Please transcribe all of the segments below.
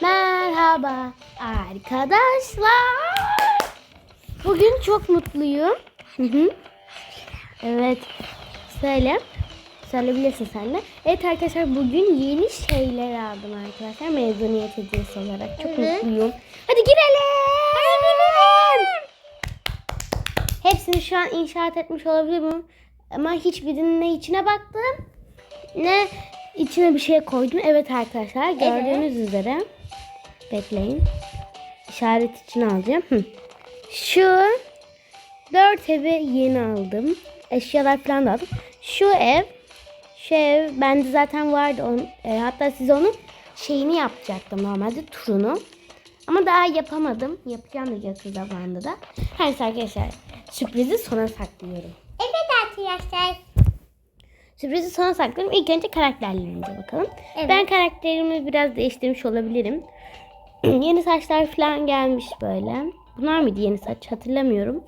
Merhaba arkadaşlar. Bugün çok mutluyum. Evet. Söyle. Söyleyebilirsin sen de. Evet arkadaşlar bugün yeni şeyler aldım arkadaşlar. Mezuniyet hediyesi olarak. Çok mutluyum. Hadi girelim. Hepsini şu an inşaat etmiş olabilirim. Ama hiçbirinin ne içine baktım ne içine bir şey koydum. Evet arkadaşlar gördüğünüz üzere. Bekleyin. İşaret için alacağım. Hı. Şu dört evi yeni aldım. Eşyalar falan da aldım. Şu ev şu ev bende zaten vardı. Onun, e, hatta size onun şeyini yapacaktım normalde turunu. Ama daha yapamadım. Yapacağım da yakın zamanda da. Her neyse arkadaşlar sürprizi sona saklıyorum. Evet arkadaşlar. Sürprizi sona saklıyorum. İlk önce karakterlerimize bakalım. Evet. Ben karakterimi biraz değiştirmiş olabilirim. yeni saçlar falan gelmiş böyle. Bunlar mıydı yeni saç hatırlamıyorum.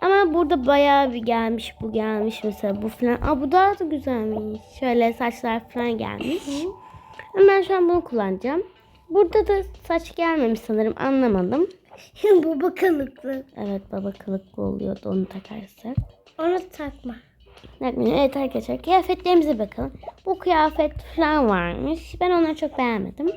Ama burada bayağı bir gelmiş. Bu gelmiş mesela bu falan. Aa bu daha da güzelmiş. Şöyle saçlar falan gelmiş. Ama ben şu an bunu kullanacağım. Burada da saç gelmemiş sanırım anlamadım. Bu bakanlıklı. Evet baba kılıklı oluyordu onu takarsak. Onu takma. Evet arkadaşlar kıyafetlerimize bakalım. Bu kıyafet falan varmış. Ben onları çok beğenmedim.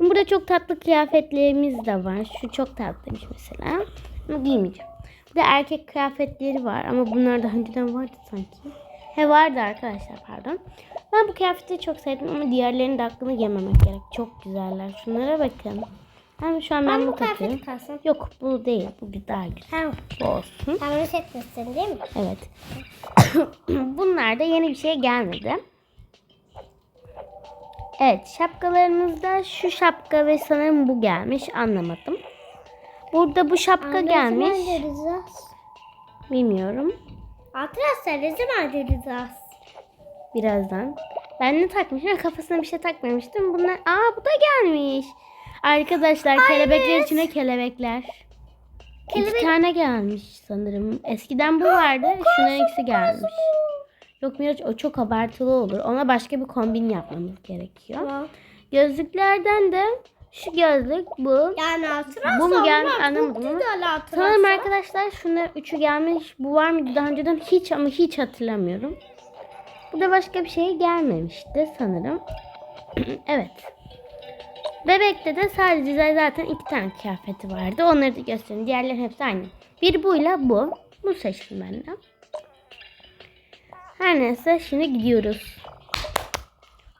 Burada çok tatlı kıyafetlerimiz de var. Şu çok tatlıymış mesela. Ama giymeyeceğim. Burada erkek kıyafetleri var ama bunlar daha önceden vardı sanki. He vardı arkadaşlar pardon. Ben bu kıyafeti çok sevdim ama diğerlerinin de hakkını yememek gerek. Çok güzeller. Şunlara bakın. Hem şu an ben, Ben bu takıyorum. kalsın. Yok bu değil. Bu daha güzel. Tamam. Bu olsun. Sen bunu seçmişsin değil mi? Evet. Bunlar da yeni bir şey gelmedi. Evet şapkalarımızda şu şapka ve sanırım bu gelmiş anlamadım. Burada bu şapka gelmiş. Bilmiyorum. Arkadaşlar ne zaman göreceğiz? Birazdan. Ben ne takmışım? Kafasına bir şey takmamıştım. Bunlar aa bu da gelmiş. Arkadaşlar kelebekler içine kelebekler. İki Kelebek- tane gelmiş sanırım. Eskiden bu vardı. Şunların ikisi gelmiş. Yok Miraç o çok abartılı olur. Ona başka bir kombin yapmamız gerekiyor. Tamam. Gözlüklerden de şu gözlük bu. Yani hatıra Bu mu gelmiş anlamadım ama. Sanırım arkadaşlar şunlar üçü gelmiş. Bu var mıydı daha önceden hiç ama hiç hatırlamıyorum. Burada başka bir şey gelmemişti sanırım. evet. Bebekte de sadece zaten iki tane kıyafeti vardı. Onları da göstereyim. Diğerleri hepsi aynı. Bir buyla bu. Bu seçtim ben de. Her neyse şimdi gidiyoruz.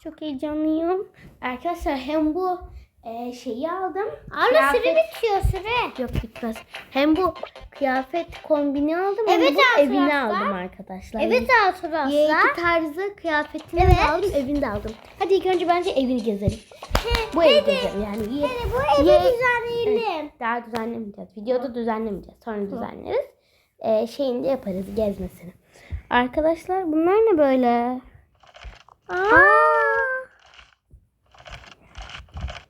Çok heyecanlıyım. Arkadaşlar hem bu e, şeyi aldım. Abla Kıyafet- süre bitiyor süre. Yok bitmez. Hem bu kıyafet kombini aldım Evet hem bu arkadaşlar. evini aldım arkadaşlar. Evet hatıra Y2 tarzı kıyafetini Evet. aldım, evini de aldım. Hadi ilk önce bence evini gezelim. Bu evi gezelim yani. Y- Bu evi Ye- düzenleyelim. Daha düzenlemeyeceğiz. Videoda düzenlemeyeceğiz. Sonra düzenleriz. Ee, şeyini de yaparız gezmesini. Arkadaşlar bunlar ne böyle? Aa!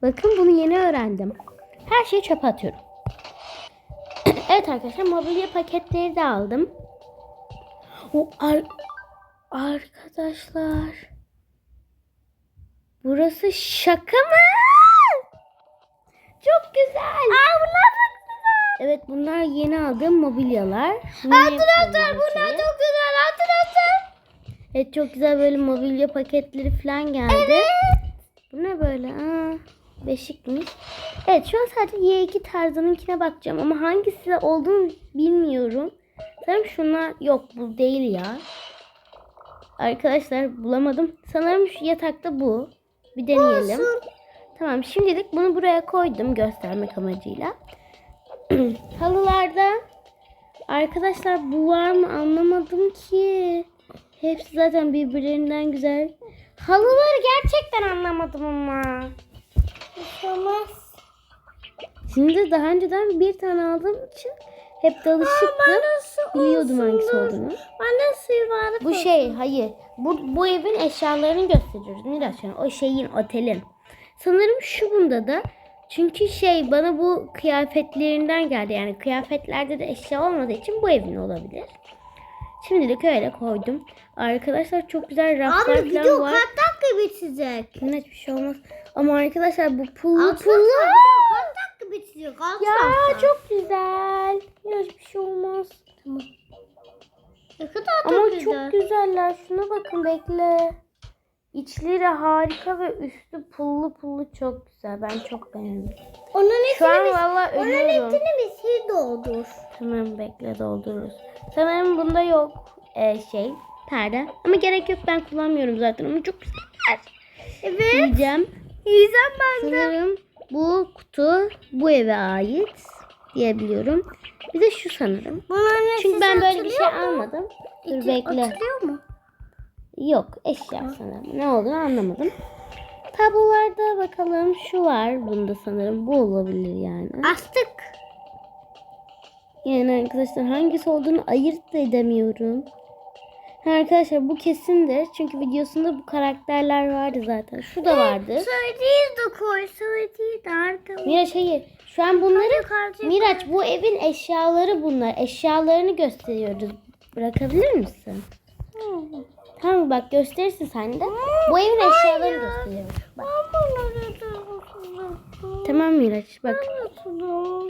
Bakın bunu yeni öğrendim. Her şeyi çöpe atıyorum. evet arkadaşlar mobilya paketleri de aldım. O ar arkadaşlar. Burası şaka mı? Çok güzel. Aa bunlar çok güzel. Evet bunlar yeni aldığım mobilyalar. Arkadaşlar bunlar çok güzel arkadaşlar. Evet çok güzel böyle mobilya paketleri falan geldi. Bu ne böyle? Aa, beşikmiş. Evet şu an sadece Y2 tarzınınkine bakacağım ama hangisi olduğunu bilmiyorum. Sanırım şunlar yok bu değil ya. Arkadaşlar bulamadım. Sanırım şu yatakta bu. Bir deneyelim. Tamam şimdilik bunu buraya koydum göstermek amacıyla. Halılarda arkadaşlar bu var mı anlamadım ki. Hepsi zaten birbirlerinden güzel. Halıları gerçekten anlamadım ama. Olmaz. Şimdi daha önceden bir tane aldığım için hep de alışıktım. Biliyordum hangisi olduğunu. Bana suyu vardı. Bu şey hayır. Bu, bu evin eşyalarını gösteriyoruz Miraç. Yani o şeyin otelin. Sanırım şu bunda da. Çünkü şey bana bu kıyafetlerinden geldi. Yani kıyafetlerde de eşya olmadığı için bu evin olabilir. Şimdilik öyle koydum. Arkadaşlar çok güzel raflar Abi falan video var. kaç dakika bitecek? Yine hiçbir şey olmaz. Ama arkadaşlar bu pullu Arkadaşlar pullu. kaç dakika bitecek? Kaç Ya dakika? çok güzel. Yine hiçbir şey olmaz. Tamam. Ne kadar da Ama güzel. çok güzeller. Şuna bakın bekle. İçleri harika ve üstü pullu pullu çok güzel. Ben çok beğendim. Onun Şu an biz, valla onun ölüyorum. içine bir şey doldur. Tamam bekle doldururuz. Sanırım bunda yok e, şey perde. Ama gerek yok ben kullanmıyorum zaten. Ama çok güzel. Evet. Diyeceğim. Yiyeceğim ben de. Sanırım bu kutu bu eve ait diyebiliyorum. Bir de şu sanırım. Bunların Çünkü ben böyle bir şey almadım. Dur bekle. Atılıyor mu? Yok eşya sanırım. Ne olduğunu anlamadım. Tablolarda bakalım şu var bunda sanırım. Bu olabilir yani. Astık. Yani arkadaşlar hangisi olduğunu ayırt da edemiyorum. Ha arkadaşlar bu kesindir. Çünkü videosunda bu karakterler vardı zaten. Şu da vardı. Söylediği de koy. Söylediği de. Miraç hayır. Şu an bunları Yukarıda- Miraç bu evin eşyaları bunlar. Eşyalarını gösteriyoruz. Bırakabilir misin? Tamam bak gösterirsin sen de. Bu evin eşyalarını. Bak. Tamam Miraç bak. Tamam.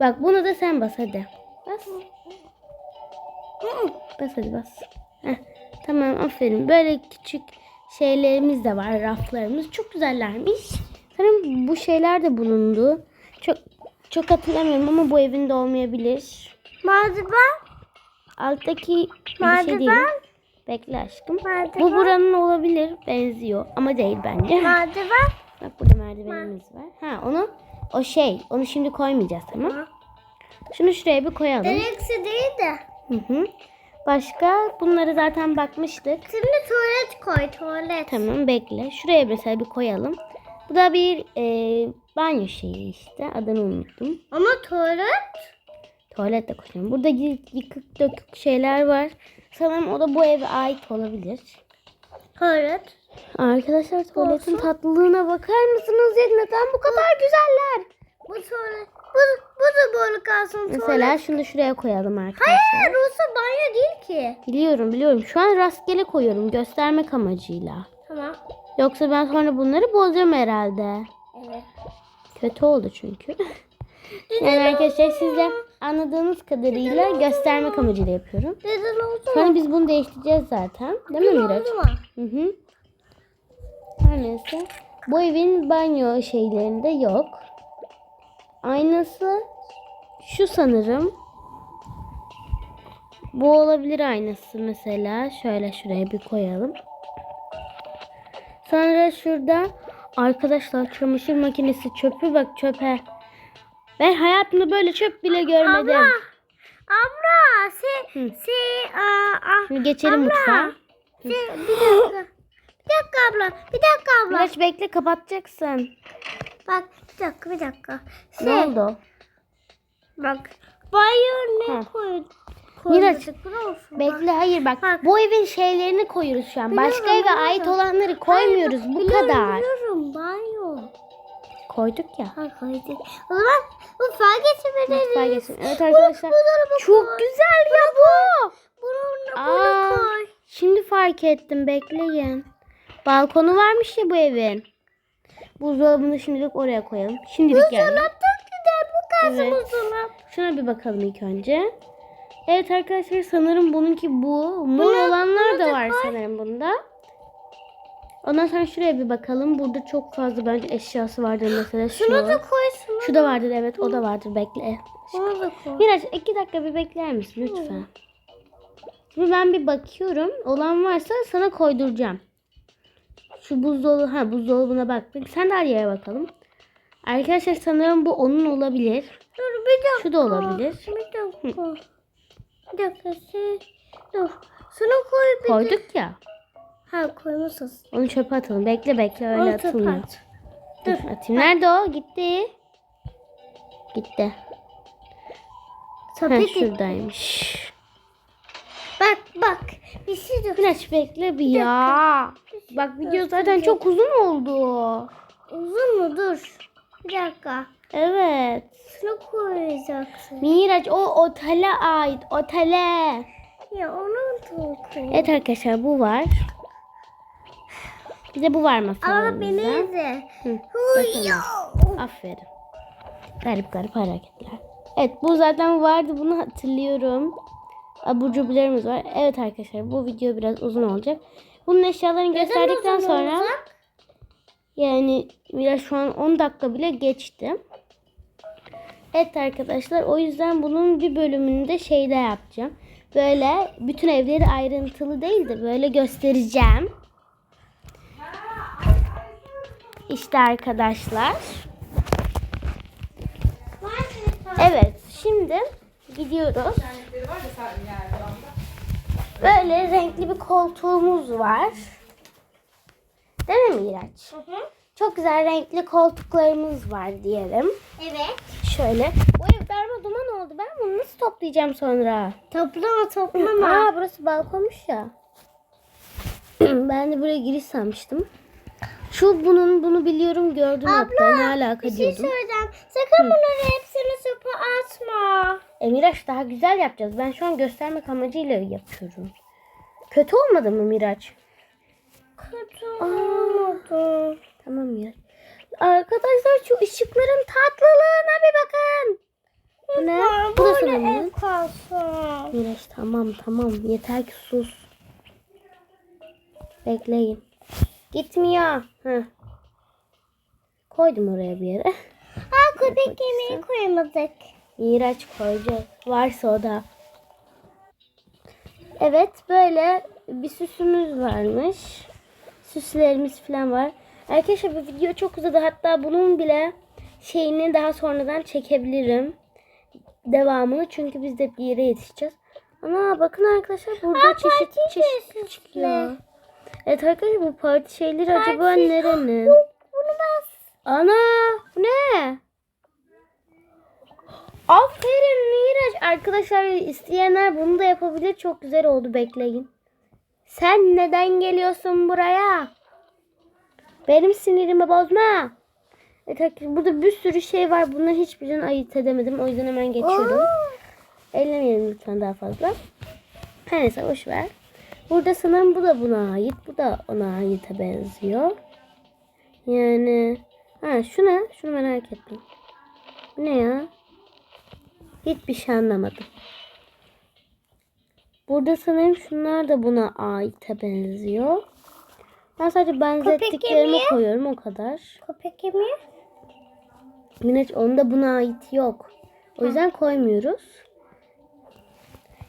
Bak bunu da sen bas hadi. Bas. Bas hadi bas. Heh, tamam aferin. Böyle küçük şeylerimiz de var. Raflarımız. Çok güzellermiş. Sanırım bu şeyler de bulundu. Çok çok hatırlamıyorum ama bu evinde olmayabilir. Merdiven. Alttaki bir şey Merdiven. Bekle aşkım. Merdiven. Bu buranın olabilir. Benziyor ama değil bence. Merdiven. Bak burada merdivenimiz var. Ha onu o şey. Onu şimdi koymayacağız tamam. Şunu şuraya bir koyalım. Direksi değil de. Hı hı. Başka bunları zaten bakmıştık. Şimdi tuvalet koy tuvalet. Tamam bekle. Şuraya mesela bir koyalım. Bu da bir e, banyo şeyi işte. Adını unuttum. Ama tuvalet. Tuvalet de koyacağım. Burada yıkık dökük şeyler var. Sanırım o da bu eve ait olabilir. Tuvalet. Arkadaşlar tuvaletin Olsun. tatlılığına bakar mısınız ya? Neden bu kadar güzeller? Bu tuvalet. Bu, bu da böyle kalsın tuvalet. Mesela şunu da şuraya koyalım arkadaşlar. Hayır orası banyo değil ki. Biliyorum biliyorum. Şu an rastgele koyuyorum göstermek amacıyla. Tamam. Yoksa ben sonra bunları bozacağım herhalde. Evet. Kötü oldu çünkü. yani arkadaşlar siz de anladığınız kadarıyla göstermek amacıyla yapıyorum. Neden oldu mu? Sonra biz bunu değiştireceğiz zaten. Değil mi Miraç? Oldu mu? Hı hı. Her neyse. Bu evin banyo şeylerinde yok. Aynası şu sanırım. Bu olabilir aynası mesela. Şöyle şuraya bir koyalım. Sonra şurada arkadaşlar çamaşır makinesi çöpü bak çöpe. Ben hayatımda böyle çöp bile görmedim. Abla. Abla. Se, Hı. se, aa, aa. Şimdi geçelim Abla. mutfağa. Se, bir dakika. Bir dakika abla. Bir dakika abla. Miraç bekle kapatacaksın. Bak bir dakika bir dakika. Ne Şey, oldu? Bak. Banyo ne? Miraç, koyduk musun? Bekle hayır bak. Bak. Bu evin şeylerini koyuyoruz şu an. Biliyorum, Başka eve biliyorum. ait olanları koymuyoruz. Hayır, Bu biliyorum, kadar. Biliyorum banyo. Koyduk ya. Ha koyduk. O zaman mutfağa geçebiliriz. Mutfağa geçin. Evet arkadaşlar. buzdolabı Çok koy. güzel ya bu. Bunu, Aa, bunu koy. şimdi fark ettim. Bekleyin. Balkonu varmış ya bu evin. Buzdolabını şimdilik oraya koyalım. Şimdilik yani. Buzdolap çok güzel. Bu kalsın Evet. buzdolap. Şuna bir bakalım ilk önce. Evet arkadaşlar sanırım bununki bu. Mor Bunu- olanlar bunu da da var koy. sanırım bunda. Ondan sonra şuraya bir bakalım. Burada çok fazla bence eşyası vardır mesela şu. Şunu da koy. Şunu, Şu da vardır evet o da vardır bekle. Şunu da koy. Biraz iki dakika bir bekler misin lütfen? Şimdi ben bir bakıyorum. Olan varsa sana koyduracağım. Şu buzdolabı, ha buzdolabına baktık. Sen de yere bakalım. Arkadaşlar sanırım bu onun olabilir. Dur bir dakika. Şu da olabilir. Bir dakika. Bir dakika. Dur. Şunu koy bir. Koyduk ya. Ha koymuşsun. Onu çöpe atalım. Bekle bekle öyle Onu atılmıyor. at. Dur atayım. Nerede o? Gitti. Gitti. Ha, Tabii ki. şuradaymış. Bak bak. Bir şey dur. Biraz bekle bir ya. Bak video zaten çok uzun oldu. Uzun mu? Dur. Bir dakika. Evet. Şunu koyacaksın. Miraç o otele ait. Otele. Ya onu tutun. Evet arkadaşlar bu var. Bir de bu var Ama masalarımızda. beni de. Huyo. Aferin. Garip garip hareketler. Evet bu zaten vardı bunu hatırlıyorum. Abur cuburlarımız var. Evet arkadaşlar bu video biraz uzun olacak. Bunun eşyalarını gösterdikten uzun sonra olacak? yani biraz şu an 10 dakika bile geçti. Evet arkadaşlar o yüzden bunun bir bölümünü de şeyde yapacağım. Böyle bütün evleri ayrıntılı değil de böyle göstereceğim. İşte arkadaşlar. Evet şimdi gidiyoruz. Böyle renkli bir koltuğumuz var. Değil mi Miraç? Hı hı. Çok güzel renkli koltuklarımız var diyelim. Evet. Şöyle. Bu ev darma duman oldu. Ben bunu nasıl toplayacağım sonra? Toplama toplama. Aa burası balkonmuş ya. ben de buraya giriş sanmıştım. Şu bunun bunu biliyorum gördüm hatta ne alaka Bir şey diyordum. söyleyeceğim. Sakın bunları hepsini sopa atma. E, daha güzel yapacağız. Ben şu an göstermek amacıyla yapıyorum. Kötü olmadı mı Miraç? Kötü olmadı. Tamam Miraç. Arkadaşlar şu ışıkların tatlılığına bir bakın. Bu ne? Bu da sanırım. Miraç tamam tamam yeter ki sus. Bekleyin. Gitmiyor. Heh. Koydum oraya bir yere. Ha köpek yemeği koymadık. Miraç koyacak. Varsa o da. Evet böyle bir süsümüz varmış. Süslerimiz falan var. Arkadaşlar bu video çok uzadı. Hatta bunun bile şeyini daha sonradan çekebilirim. Devamını çünkü biz de bir yere yetişeceğiz. Ana bakın arkadaşlar burada Aa, çeşit çeşit çıkıyor. Evet arkadaşlar bu parti şeyleri acaba Parti- nerenin? Bunu ben Ana bu ne? Aferin Miraç. Arkadaşlar isteyenler bunu da yapabilir. Çok güzel oldu bekleyin. Sen neden geliyorsun buraya? Benim sinirimi bozma. Evet arkadaşlar burada bir sürü şey var. Bunların hiçbirini ayırt edemedim. O yüzden hemen geçiyorum. Ellemeyelim lütfen daha fazla. Her neyse boş ver. Burada sanırım bu da buna ait. Bu da ona ait'e benziyor. Yani ha şu ne? Şunu merak ettim. Bu ne ya? Hiçbir şey anlamadım. Burada sanırım şunlar da buna ait'e benziyor. Ben sadece benzettiklerimi koyuyorum o kadar. köpek yemeği. Miraç onda buna ait yok. O yüzden koymuyoruz.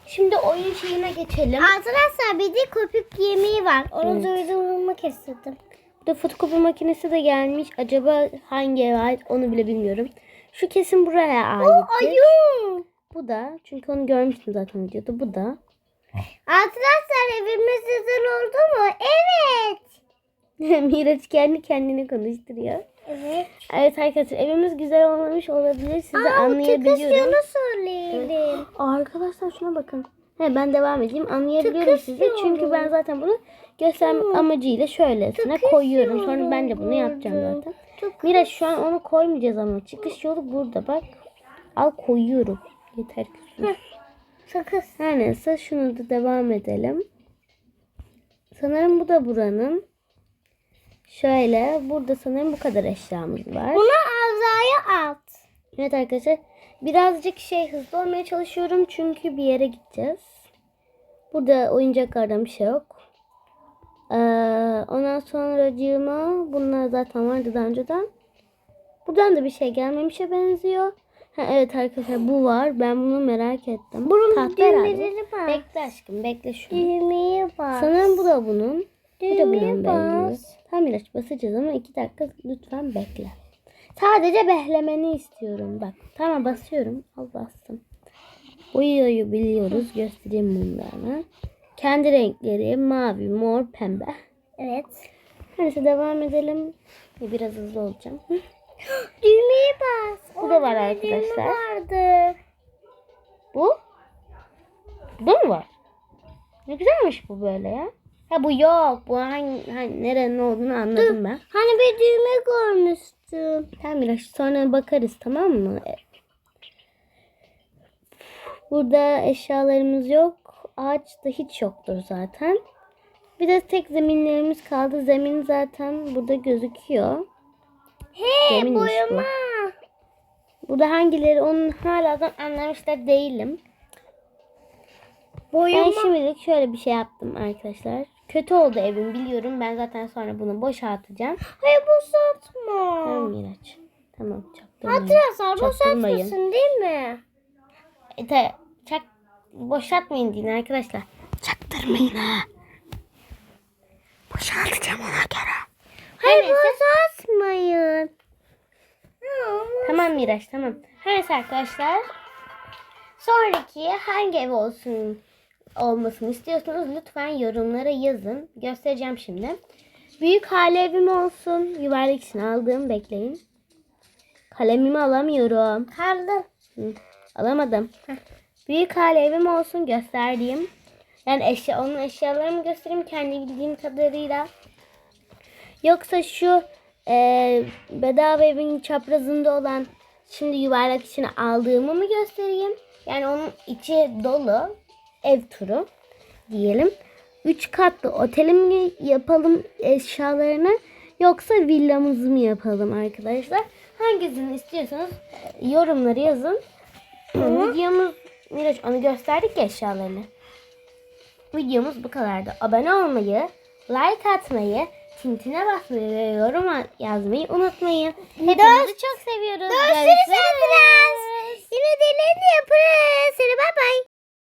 Şimdi oyun şeyine geçelim. Arkadaşlar bir de köpek yemeği var. Onu Evet. duyduğumu istedim. Burada fotokopi makinesi de gelmiş. Acaba hangi eve ait onu bile bilmiyorum. Şu kesin buraya ait. Ayı. Bu da çünkü onu görmüştüm zaten videoda. Bu da. Arkadaşlar evimiz güzel oldu mu? Evet. Miraç kendi kendine konuşturuyor. Evet. Evet arkadaşlar evimiz güzel olmamış olabilir. Size anlayabiliyorum. Çıkış yolu söyleyelim. Arkadaşlar şuna bakın. He, ben devam edeyim. Anlayabiliyorum sizi. Çünkü ben zaten bunu göstermek amacıyla şöylesine koyuyorum. Sonra ben de bunu yapacağım zaten. Çıkış Miraç şu an onu koymayacağız ama çıkış yolu burada bak. Al koyuyorum. Yeter ki. Sakız. Her neyse şunu da devam edelim. Sanırım bu da buranın. Şöyle burada sanırım bu kadar eşyamız var. Bunu Azra'ya at. Evet arkadaşlar birazcık şey hızlı olmaya çalışıyorum çünkü bir yere gideceğiz. Burada oyuncaklardan bir şey yok. Ee, ondan sonra cığıma bunlar zaten vardı daha önceden. Buradan da bir şey gelmemişe benziyor. Ha, evet arkadaşlar bu var. Ben bunu merak ettim. Bunun Tahta düğmeleri var. Bekle aşkım bekle şunu. Düğmeye bas. Sanırım bu da bunun. Bu da bunun benziyor. Tam ilaç basacağız ama iki dakika lütfen bekle. Sadece behlemeni istiyorum bak. Tamam basıyorum. Al bastım. Boyayı biliyoruz. Göstereyim bunları. Kendi renkleri mavi, mor, pembe. Evet. Neyse devam edelim. Biraz hızlı olacağım. Düğmeye bas. Bu da var arkadaşlar. vardı. Bu? Bu mu var? Ne güzelmiş bu böyle ya. Ha bu yok. Bu hangi, hangi nerenin olduğunu anladım ben. Hani bir düğme görmüştüm. Tamam Miraç sonra bakarız tamam mı? Burada eşyalarımız yok. ağaç da hiç yoktur zaten. Bir de tek zeminlerimiz kaldı. Zemin zaten burada gözüküyor. He Zeminmiş bu. boyama. Burada hangileri onun hala da anlamış da değilim. Ben Boyama. şimdilik şöyle bir şey yaptım arkadaşlar. Kötü oldu evim biliyorum. Ben zaten sonra bunu boşaltacağım. Hayır boşaltma. Tamam Miraç. Tamam çaktırmayın. Çaktırmayın. boşaltmasın değil mi? E, te- çak, boşaltmayın deyin arkadaşlar. Çaktırmayın ha. Boşaltacağım ona göre. Hayır boşaltmayın. Tamam Miraç tamam. Her neyse arkadaşlar. Sonraki hangi ev olsun olmasını istiyorsanız lütfen yorumlara yazın. Göstereceğim şimdi. Büyük hale evim olsun. Yuvarlak için aldığım bekleyin. Kalemimi alamıyorum. Kaldı. Hı, alamadım. Büyük hale evim olsun gösterdiğim. Yani eşya, onun eşyalarımı göstereyim kendi bildiğim kadarıyla. Yoksa şu e, bedava evin çaprazında olan şimdi yuvarlak içine aldığımı mı göstereyim? Yani onun içi dolu ev turu diyelim. Üç katlı otelim mi yapalım eşyalarını yoksa villamızı mı yapalım arkadaşlar? Hangisini istiyorsanız yorumları yazın. Videomuz Miraç onu gösterdik ya eşyalarını. Videomuz bu kadardı. Abone olmayı, like atmayı, tintine basmayı ve yorum yazmayı unutmayın. Hepinizi çok seviyoruz. Görüşürüz. Yine deliğini yaparız. Seni bay bay.